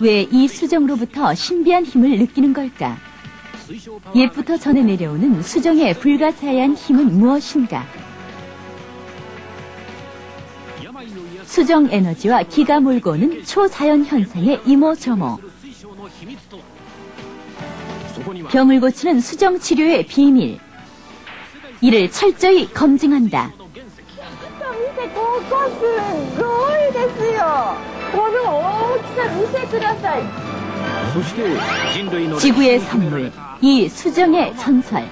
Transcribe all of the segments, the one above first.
왜 이 수정으로부터 신비한 힘을 느끼는 걸까? 옛부터 전해 내려오는 수정의 불가사의한 힘은 무엇인가? 수정 에너지와 기가 몰고 오는 초자연 현상의 이모저모. 병을 고치는 수정 치료의 비밀. 이를 철저히 검증한다. そして人類の 지구의 선물, 이 수정의 전설.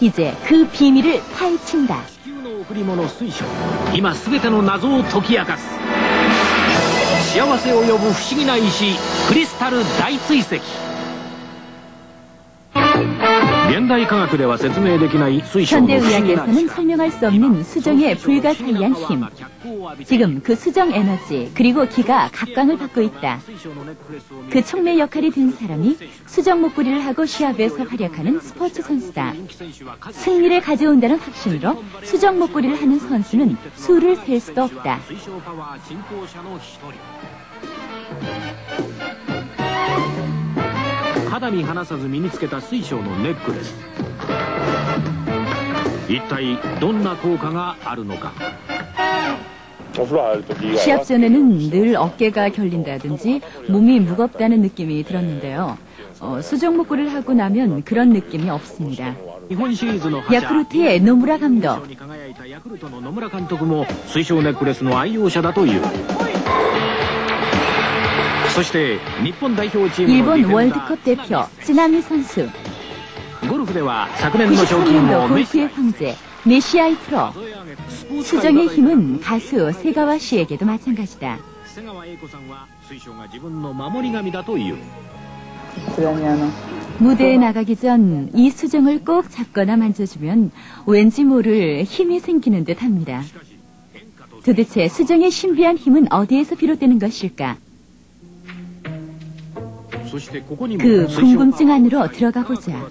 이제 그 비밀을 파헤친다. 地球の贈り物水晶今すべての謎を解き明かす幸せを呼ぶ不思議な石クリスタル大追石 現代科学では説明できない水晶の不思議な 현대의학에서는 설명할 수 없는 수정의 불가사의한 힘. 지금 그 수정 에너지 그리고 기가 각광을 받고 있다. 그 촉매 역할이 된 사람이 수정 목걸이를 하고 시합에서 활약하는 스포츠 선수다. 승리를 가져온다는 확신으로 수정 목걸이를 하는 선수는 수를 셀 수도 없다. 肌身離さず身につけた水晶のネックレス一体どんな効果があるのか 시합 전에는 늘 어깨가 결린다든지 몸이 무겁다는 느낌이 들었는데요. 어, 수정 목걸이를 하고 나면 그런 느낌이 없습니다. 日本シリーズの覇者 야쿠르트의 노무라 감독. 일본 월드컵 대표 쓰나미 선수. 93년도 골프의 황제 메시아이 프로. 수정의 힘은 가수 세가와 씨에게도 마찬가지다. 무대에 나가기 전 이 수정을 꼭 잡거나 만져주면 왠지 모를 힘이 생기는 듯 합니다. 도대체 수정의 신비한 힘은 어디에서 비롯되는 것일까? 그 궁금증 안으로 들어가 보자.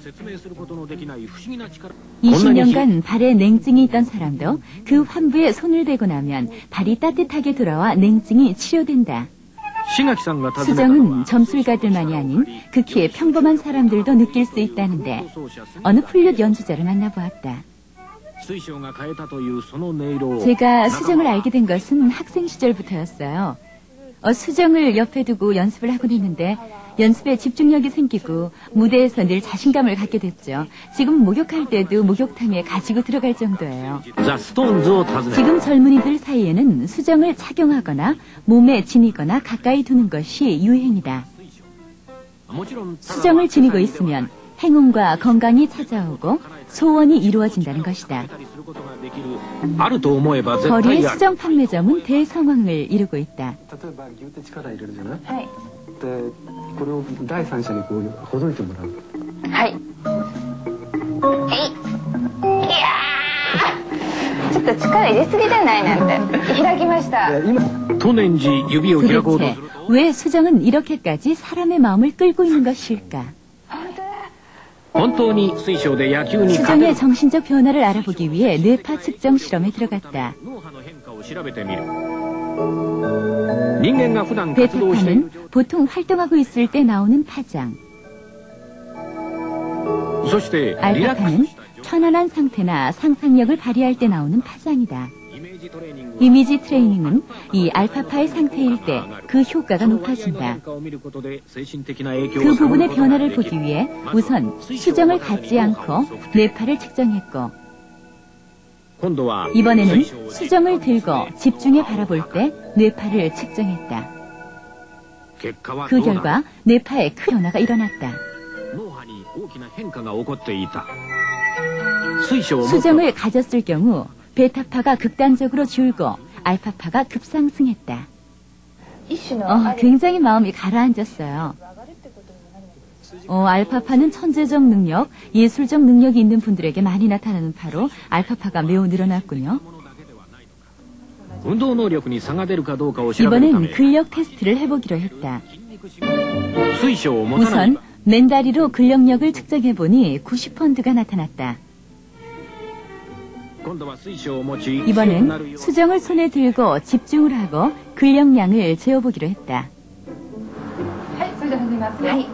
20년간 발에 냉증이 있던 사람도 그 환부에 손을 대고 나면 발이 따뜻하게 돌아와 냉증이 치료된다. 수정은 점술가들만이 아닌 극히 평범한 사람들도 느낄 수 있다는데 어느 풀릇 연주자를 만나보았다. 제가 수정을 알게 된 것은 학생 시절부터였어요. 어, 수정을 옆에 두고 연습을 하곤 했는데 연습에 집중력이 생기고 무대에서 늘 자신감을 갖게 됐죠. 지금 목욕할 때도 목욕탕에 가지고 들어갈 정도예요. 자, 스톤즈 다들. 지금 젊은이들 사이에는 수정을 착용하거나 몸에 지니거나 가까이 두는 것이 유행이다. 수정을 지니고 있으면 행운과 건강이 찾아오고 소원이 이루어진다는 것이다. 거리의 수정 판매점은 대상황을 이루고 있다. 例えばギュって力入れるじゃないはいでこれを第三者にこうほどいてもらうはいえいいやーちょっと力入れすぎじゃないなんて開きましたで今当年時指を開こうと 도대체 すると 왜 수정은 이렇게까지 사람의 마음을 끌고 있는 것일까? 本当だ本当に水晶で野球に勝て 수정의 る 정신적 변화를 알아보기 위해 뇌파 측정 실험에 들어갔다. 베타파는 보통 활동하고 있을 때 나오는 파장. 알파카는 천안한 상태나 상상력을 발휘할 때 나오는 파장이다. 이미지 트레이닝은 이 알파파의 상태일 때 그 효과가 높아진다. 그 부분의 변화를 보기 위해 우선 수정을 갖지 않고 뇌파를 측정했고 이번에는 수정을 들고 집중해 바라볼 때 뇌파를 측정했다. 그 결과 뇌파에 큰 변화가 일어났다. 수정을 가졌을 경우 베타파가 극단적으로 줄고 알파파가 급상승했다. 어, 굉장히 마음이 가라앉았어요. 어, 알파파는 천재적 능력, 예술적 능력이 있는 분들에게 많이 나타나는 파로 알파파가 매우 늘어났군요. 이번엔 근력 테스트를 해보기로 했다. 우선 맨다리로 근력력을 측정해보니 90펀드가 나타났다. 이번엔 수정을 손에 들고 집중을 하고 근력량을 재어보기로 했다. 네,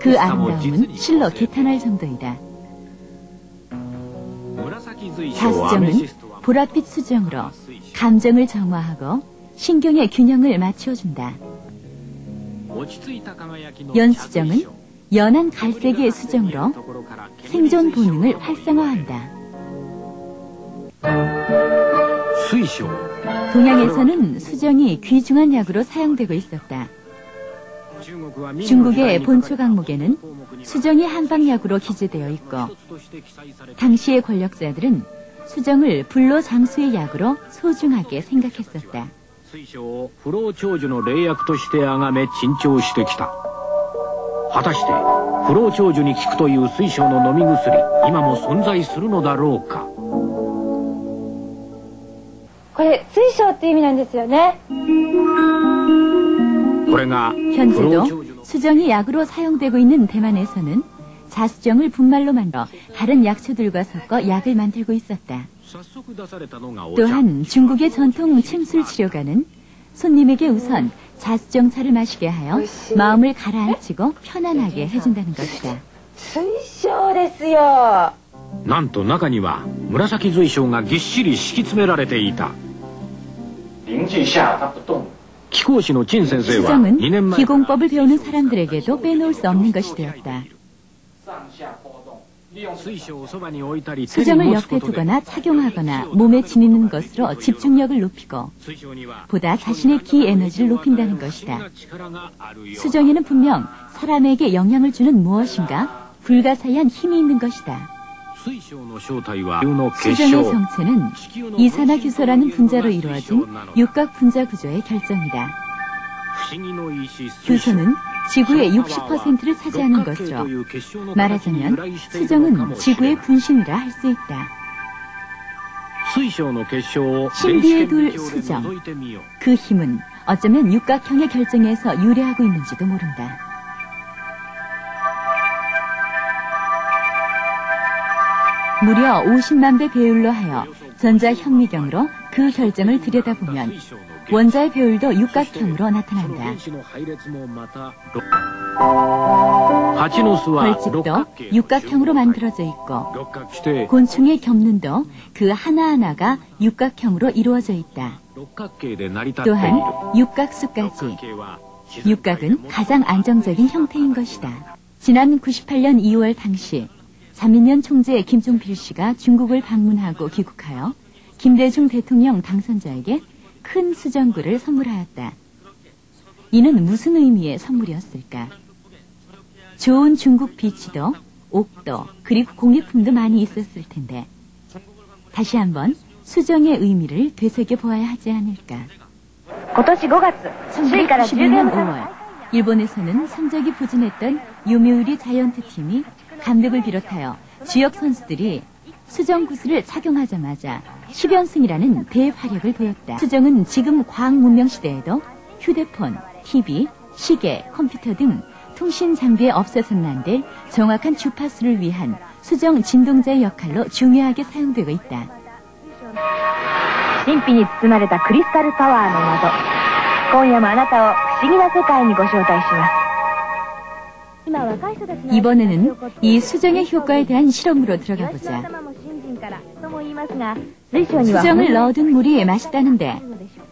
그 아름다움은 실로 개탄할 정도이다. 자수정은 보랏빛 수정으로 감정을 정화하고 신경의 균형을 맞춰준다. 연수정은 연한 갈색의 수정으로 생존 본능을 활성화한다. 동양에서는 수정이 귀중한 약으로 사용되고 있었다. 중국의 본초 강목에는 수정이 한방약으로 기재되어 있고 당시의 권력자들은 수정을 불로 장수의 약으로 소중하게 생각했었다. 水晶を不老長寿の霊薬として崇め珍重してきた果たして不老長寿に効くという水晶の飲み薬今も存在するのだろうかこれ水晶って意味なんですよねこれが不老 현재도 長寿の 수정이 약으로 사용되고 있는 대만에서는 자수정을 분말로 만들어 다른 약초들과 섞어 약을 만들고 있었다. 早速出されたのがお茶 또한 중국의 전통 침술 치료가는 손님에게 우선 자수정차를 마시게 하여 마음을 가라앉히고 편안하게 해준다는 것이다. 水晶ですよなんと中には紫水晶がぎっしり敷き詰められていた凝聚下它不动。 키고시노 진 선생과 시장은 기공법을 배우는 사람들에게도 빼놓을 수 없는 것이 되었다. 수정을 옆에 두거나 착용하거나 몸에 지니는 것으로 집중력을 높이고 보다 자신의 기 에너지를 높인다는 것이다. 수정에는 분명 사람에게 영향을 주는 무엇인가 불가사의한 힘이 있는 것이다. 수정의 정체는 이산화규소라는 분자로 이루어진 육각분자 구조의 결정이다. 규소는 지구의 60%를 차지하는 것으로 말하자면 수정은 지구의 분신이라 할 수 있다. 신비의 둘 수정, 그 힘은 어쩌면 육각형의 결정에서 유래하고 있는지도 모른다. 무려 50만 배 배율로 하여 전자현미경으로 그 결정을 들여다보면 원자의 배율도 육각형으로 나타난다. 벌집도 육각형으로 만들어져 있고 곤충의 겹눈도 그 하나하나가 육각형으로 이루어져 있다. 또한 육각수까지 육각은 가장 안정적인 형태인 것이다. 지난 98년 2월 당시 자민련 총재 김종필 씨가 중국을 방문하고 귀국하여 김대중 대통령 당선자에게 큰 수정구를 선물하였다. 이는 무슨 의미의 선물이었을까? 좋은 중국 비치도, 옥도, 그리고 공예품도 많이 있었을 텐데 다시 한번 수정의 의미를 되새겨 보아야 하지 않을까. 1990년 5월 일본에서는 성적이 부진했던 유미우리 자이언트 팀이 감독을 비롯하여 주역 선수들이 수정 구슬을 착용하자마자 10연승이라는 대활약을 보였다. 수정은 지금 과학 문명 시대에도 휴대폰, TV, 시계, 컴퓨터 등 통신 장비에 없어서는 안 될 정확한 주파수를 위한 수정 진동자의 역할로 중요하게 사용되고 있다. 神秘に包まれたクリスタルパワーの謎今夜もあなたを不思議な世界にご招待します今若い人たちの 이번에는 이 수정의 효과에 대한 실험으로 들어가보자. 수정을 넣어둔 물이 맛있다는데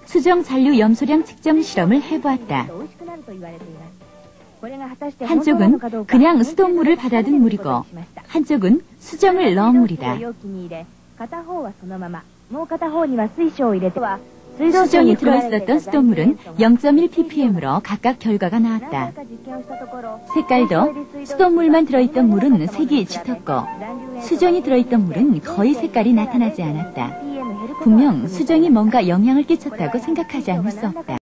수정 잔류 염소량 측정 실험을 해보았다. 한쪽은 그냥 수돗물을 받아든 물이고 한쪽은 수정을 넣은 물이다. 수정이 들어있었던 수돗물은 0.1ppm으로 각각 결과가 나왔다. 색깔도 수돗물만 들어있던 물은 색이 짙었고 수정이 들어있던 물은 거의 색깔이 나타나지 않았다. 분명 수정이 뭔가 영향을 끼쳤다고 생각하지 않을 수 없다.